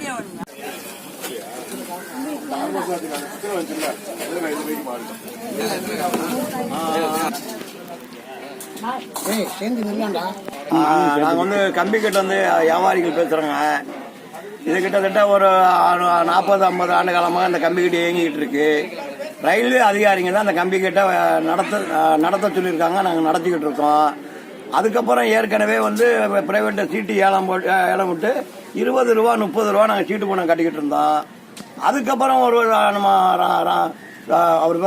Video நாங்கள் வந்து கம்பி கிட்ட வந்து வியாபாரிகள் பேசுகிறோங்க இது கிட்டத்தட்ட ஒரு நாற்பது ஐம்பது ஆண்டு காலமாக அந்த கம்பி கிட்ட இயங்கிக்கிட்டு இருக்கு ரயில்வே அதிகாரிங்க தான் அந்த கம்பி கிட்ட நடத்த நடத்த சொல்லியிருக்காங்க. நாங்கள் நடத்திக்கிட்டு இருக்கோம். அதுக்கப்புறம் ஏற்கனவே வந்து ப்ரைவேட்டை சீட்டு ஏலம் போட்டு ஏலம் விட்டு இருபது ரூபா முப்பது ரூபா நாங்கள் சீட்டு பணம் கட்டிக்கிட்டு இருந்தோம் அதுக்கப்புறம் ஒரு நம்ம அவர்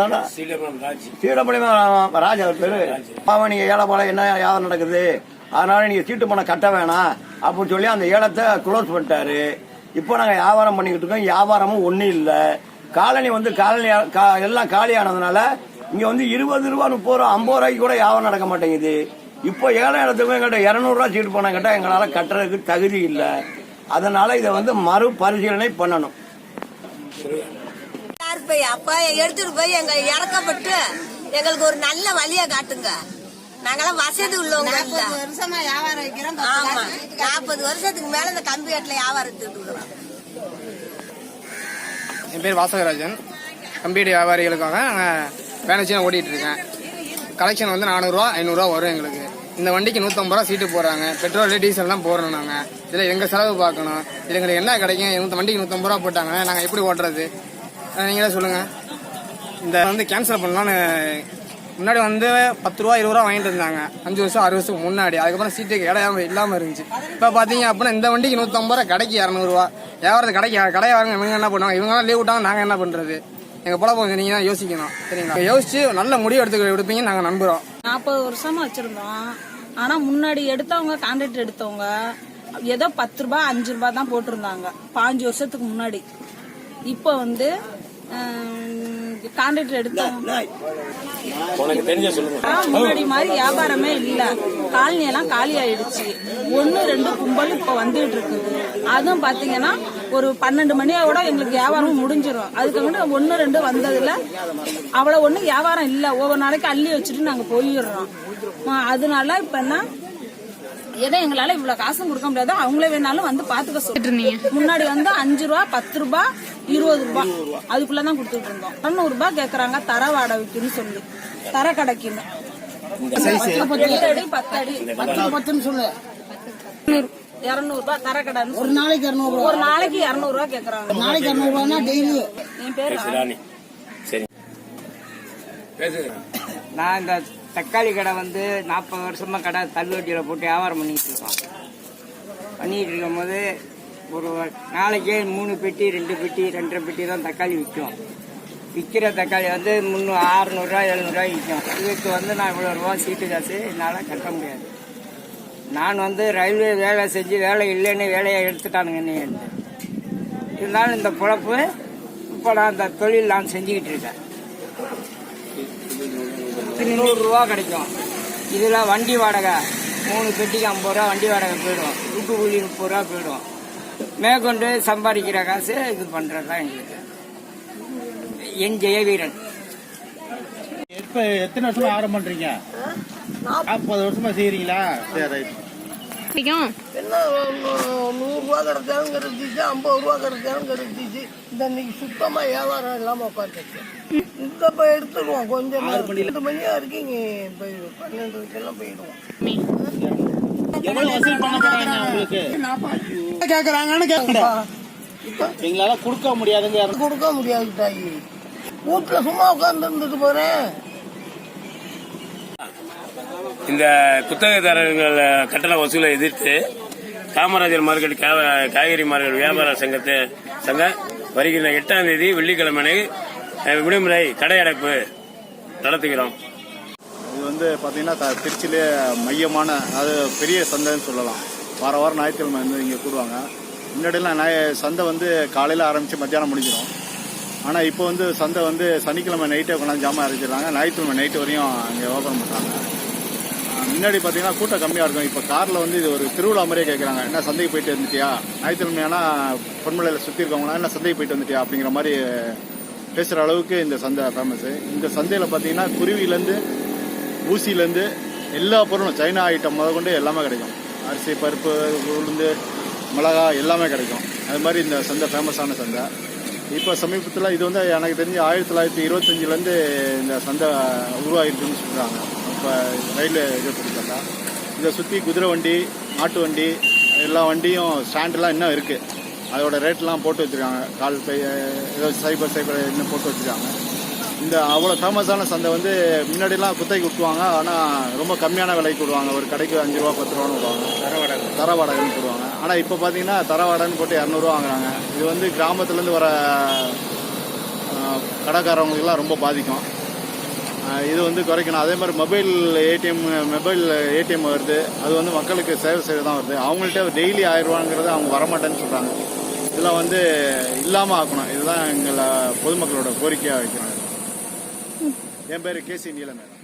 சீடப்படிமா ராஜா அவர் பேரு பாவம் நீங்க ஏழை போல என்ன யாதம் நடக்குது அதனால நீங்க சீட்டு பணம் கட்ட வேணாம் அப்படின்னு சொல்லி அந்த ஏலத்தை க்ளோஸ் பண்ணிட்டாரு இப்போ நாங்க வியாபாரம் பண்ணிக்கிட்டு இருக்கோம் வியாபாரமும் ஒன்றும் இல்லை காலனி வந்து காலனி எல்லாம் காலியானதுனால இங்க வந்து இருபது ரூபா முப்பது ரூபா ஐம்பது ரூபாய்க்கு கூட வியாபாரம் நடக்க மாட்டேங்குது இப்போ ஏழை இடத்துக்கும் எங்கிட்ட இரநூறுவா சீட்டு பணம் கேட்டால் எங்களால் கட்டுறதுக்கு தகுதி இல்லை அதனால இதை வந்து மறுபரிசீலனை பண்ணணும். போய் அப்பா எடுத்துட்டு போய் எங்க இறக்கப்பட்டு எங்களுக்கு ஒரு நல்ல வழியை காட்டுங்க. நாங்கெல்லாம் வசதி உள்ளவங்க இல்ல. வருஷமா வியாபாரம் வைக்கிறோம் ஆமா. வருஷத்துக்கு நாற்பது வருஷத்துக்கு மேல இந்த கம்பி கட்டில வியாபாரத்துட்டு இருக்கிறோம். என் பேர் வாசகராஜன். கம்பீடு வியாபாரிகளுக்காக நாங்கள் வேனச்சியாக ஓட்டிகிட்டு இருக்கேன். கலெக்ஷன் வந்து நானூறுரூவா ஐநூறுரூவா வரும் எங்களுக்கு. இந்த வண்டிக்கு நூற்றம்பது ரூபா சீட்டு போடுறாங்க. பெட்ரோல் டீசல்லாம் போகிறோம் நாங்கள் இதில் எங்கள் செலவு பார்க்கணும்? இதில் எங்களுக்கு என்ன கிடைக்கும்? இந்த வண்டிக்கு நூற்றம்பது ரூபா போட்டாங்க நாங்கள் எப்படி ஓட்டுறது? நீங்களே சொல்லுங்கள் இந்த வந்து கேன்சல் பண்ணலான்னு முன்னாடி வந்து பத்து ரூபா இருபது ரூபா வாங்கிட்டு இருந்தாங்க. அஞ்சு வருஷம் ஆறு வருஷத்துக்கு முன்னாடி. அதுக்கப்புறம் சீட்டுக்கு இடம் இல்லாமல் இருந்துச்சு. இப்போ பார்த்தீங்க அப்படின்னா இந்த வண்டிக்கு நூற்றம்பது ரூபா கடைக்கு இரநூறுவா வியாபாரத்து கடைக்கு வாங்க இவங்க என்ன பண்ணுவாங்க? இவங்கெல்லாம் லீவ் விட்டாங்க நாங்கள் என்ன பண்ணுறது எங்கள் பொழப்பம் நீங்கள் தான் யோசிக்கணும். சரிங்களா? யோசிச்சு நல்ல முடிவு எடுத்து எடுப்பீங்கன்னு நாங்கள் நம்புகிறோம் நாற்பது வருஷமா வச்சிருந்தோம். ஆனா முன்னாடி எடுத்தவங்க கான்ட்ராக்ட் எடுத்தவங்க ஏதோ பத்து ரூபாய் அஞ்சு ரூபாய் தான் போட்டிருந்தாங்க. பாஞ்சு வருஷத்துக்கு முன்னாடி. இப்போ வந்து கான்ட்ராக்ட் ஆனா, முன்னாடி மாதிரி வியாபாரமே இல்ல. காலனி எல்லாம் காலி ஆயிடுச்சு. ஒன்னு ரெண்டு கும்பல் இப்ப வந்துட்டு இருக்குது அதுவும் பாத்தீங்கன்னா ஒரு பன்னெண்டு மணியோட எங்களுக்கு வியாபாரம் முடிஞ்சிரும். அதுக்கு ஒன்னு ரெண்டு வந்ததுல அவ்வளவு ஒண்ணு வியாபாரம் இல்ல. ஒவ்வொரு நாளைக்கு அள்ளி வச்சுட்டு நாங்க போயிடுறோம். அதனால இப்ப என்ன? ஏதோ எங்களால இவ்வளவு காசும் கொடுக்க முடியாது அவங்களே வேணாலும் வந்து பாத்துக்க சொல்லிட்டு முன்னாடி வந்து அஞ்சு ரூபா பத்து ரூபா இருபது ரூபா. அதுக்குள்ளதான் கொடுத்துட்டு இருந்தோம். தொண்ணூறு ரூபாய் கேக்குறாங்க தர வாடகைக்குன்னு சொல்லி. தர கடைக்குன்னு. எட்டு அடி பத்து அடி பத்துன்னு சொல்லு. இருநூறு ரூபாய் தர கடை ஒரு நாளைக்கு இரநூறு ஒரு நாளைக்கு இருநூறு ரூபாய் கேக்குறாங்க. நாளைக்கு இரநூறு ரூபானா டெய்லி என் பேர் ராணி. நான் இந்த தக்காளி கடை வந்து நாற்பது வருஷமா கடை தள்ளுவட்டியில் போட்டு வியாபாரம் பண்ணிட்டு இருக்கோம். பண்ணிட்டு இருக்கும்போது ஒரு நாளைக்கே மூணு பெட்டி ரெண்டு பெட்டி ரெண்டரை பெட்டி தான் தக்காளி விற்கும். விற்கிற தக்காளி வந்து முந்நூறு ஆறுநூறுவா எழுநூறுவா விற்கும் இதுக்கு வந்து நான் இவ்வளோ ரூபா சீட்டு காசு என்னால் கட்ட முடியாது. நான் வந்து ரயில்வே வேலை செஞ்சு வேலை இல்லைன்னு வேலையை எடுத்துட்டானுங்க என்னை இருந்தாலும் இந்த பொழப்பு இப்போ நான் இந்த தொழில் நான் செஞ்சுக்கிட்டு இருக்கேன். நூறு ரூபா கிடைக்கும். இதுல வண்டி வாடகை. மூணு பெட்டிக்கு ஐம்பது ரூபா வண்டி வாடகை போயிடும். வீட்டு கூலி முப்பது ரூபா போயிடும். மேற்கொண்டு சம்பாதிக்கிற காசு இது பண்றது தான் எங்களுக்கு. என் ஜெயவீரன். இப்ப எத்தனை வருஷமா ஆரம்பம் பண்றீங்க? நாற்பது வருஷமா செய்யறீங்களா சரி ரைட். என்ன நூறு ரூபா கிடைச்சாலும் கிடைச்சிச்சு ஐம்பது ரூபா கிடைச்சாலும் கிடைச்சிச்சு. இந்த இன்னைக்கு சுத்தமா வியாபாரம் இல்லாம உட்காந்துச்சு இந்த இப்ப எடுத்துருவோம். கொஞ்சம் ரெண்டு மணியா இருக்கீங்க போய் பன்னெண்டுக்கெல்லாம் போயிடுவோம். எவ்வளவு வசூல் பண்ண போறாங்க உங்களுக்கு? கேக்குறாங்கன்னு கேக்குறா எங்களால கொடுக்க முடியாதுங்க. கொடுக்க முடியாது தாயி வீட்டுல சும்மா உட்கார்ந்து இருந்துட்டு போறேன். இந்த குத்தகைதாரர்கள் கட்டண வசூலை எதிர்த்து காமராஜர் மார்க்கெட் காய்கறி மார்க்கெட் வியாபார சங்கத்தை சங்கம் வருகிற எட்டாம் தேதி வெள்ளிக்கிழமை விடுமுறை கடையடைப்பு நடத்துகிறோம். இது வந்து பார்த்தீங்கன்னா த- திருச்சியிலே மையமான அது பெரிய சந்தைன்னு சொல்லலாம். வார வாரம் ஞாயிற்றுக்கிழமை வந்து இங்கே கூடுவாங்க. முன்னாடியெல்லாம் நாய சந்தை வந்து காலையில் ஆரம்பித்து மத்தியானம் முடிஞ்சிடும் ஆனால் இப்போ வந்து சந்தை வந்து சனிக்கிழமை நைட்டே கொண்டாந்து ஜாமான் அரைச்சிடுறாங்க ஞாயிற்றுக்கிழமை நைட்டு வரையும் அங்கே ஓப்பன் பண்ணுறாங்க முன்னாடி பார்த்தீங்கன்னா கூட்டம் கம்மியாக இருக்கும். இப்போ காரில் வந்து இது ஒரு திருவிழா மாதிரியே கேட்குறாங்க என்ன சந்தைக்கு போயிட்டு வந்துட்டியா? ஞாயிற்றுக்கிழமையானா பொன்மலையில் சுற்றி இருக்கவங்களா? என்ன சந்தைக்கு போயிட்டு வந்துட்டியா? அப்படிங்கிற மாதிரி பேசுகிற அளவுக்கு இந்த சந்தை ஃபேமஸ் இந்த சந்தையில் பார்த்தீங்கன்னா குருவிலேருந்து ஊசியிலேருந்து எல்லா பொருளும் சைனா ஐட்டம் முத கொண்டு எல்லாமே கிடைக்கும். அரிசி பருப்பு உளுந்து மிளகா எல்லாமே கிடைக்கும். அது மாதிரி இந்த சந்தை ஃபேமஸான சந்தை. இப்போ சமீபத்தில் இது வந்து எனக்கு தெரிஞ்சு ஆயிரத்தி தொள்ளாயிரத்தி இருபத்தஞ்சிலேருந்து இந்த சந்தை உருவாகிருக்குன்னு சொல்கிறாங்க இப்போ ரயில்வே இது பிடிச்சாங்க இதை சுற்றி குதிரை வண்டி மாட்டு வண்டி எல்லா வண்டியும் ஸ்டாண்டெலாம் இன்னும் இருக்குது அதோட ரேட்லாம் போட்டு வச்சுருக்காங்க. கால் பை ஏதோ சைபர் சைபர் இன்னும் போட்டு வச்சுருக்காங்க. இந்த அவ்வளோ ஃபேமஸான சந்தை வந்து முன்னாடிலாம் குத்தகைக்கு விட்டுவாங்க ஆனால் ரொம்ப கம்மியான விலைக்கு விடுவாங்க. ஒரு கடைக்கு அஞ்சு ரூபா பத்து ரூபான்னு விடுவாங்க. தர வாடகை தர வாடகைன்னு போடுவாங்க ஆனால் இப்போ பார்த்தீங்கன்னா தர வாடகைன்னு போட்டு இரநூறுவா வாங்குறாங்க. இது வந்து கிராமத்துலேருந்து வர கடைக்காரவங்களுக்குலாம் ரொம்ப பாதிக்கும். இது வந்து குறைக்கணும். அதே மாதிரி மொபைல் ஏடிஎம் மொபைல் ஏடிஎம் வருது. அது வந்து மக்களுக்கு சேவை செய்ய தான் வருது. அவங்கள்ட்ட டெய்லி ஆயிரம் அவங்க வரமாட்டேன்னு சொல்கிறாங்க இதெல்லாம் வந்து இல்லாமல் ஆக்கணும். இதுதான் எங்களை பொதுமக்களோட கோரிக்கையாக வைக்கிறாங்க என் பேர் கேசி நீலமேடம்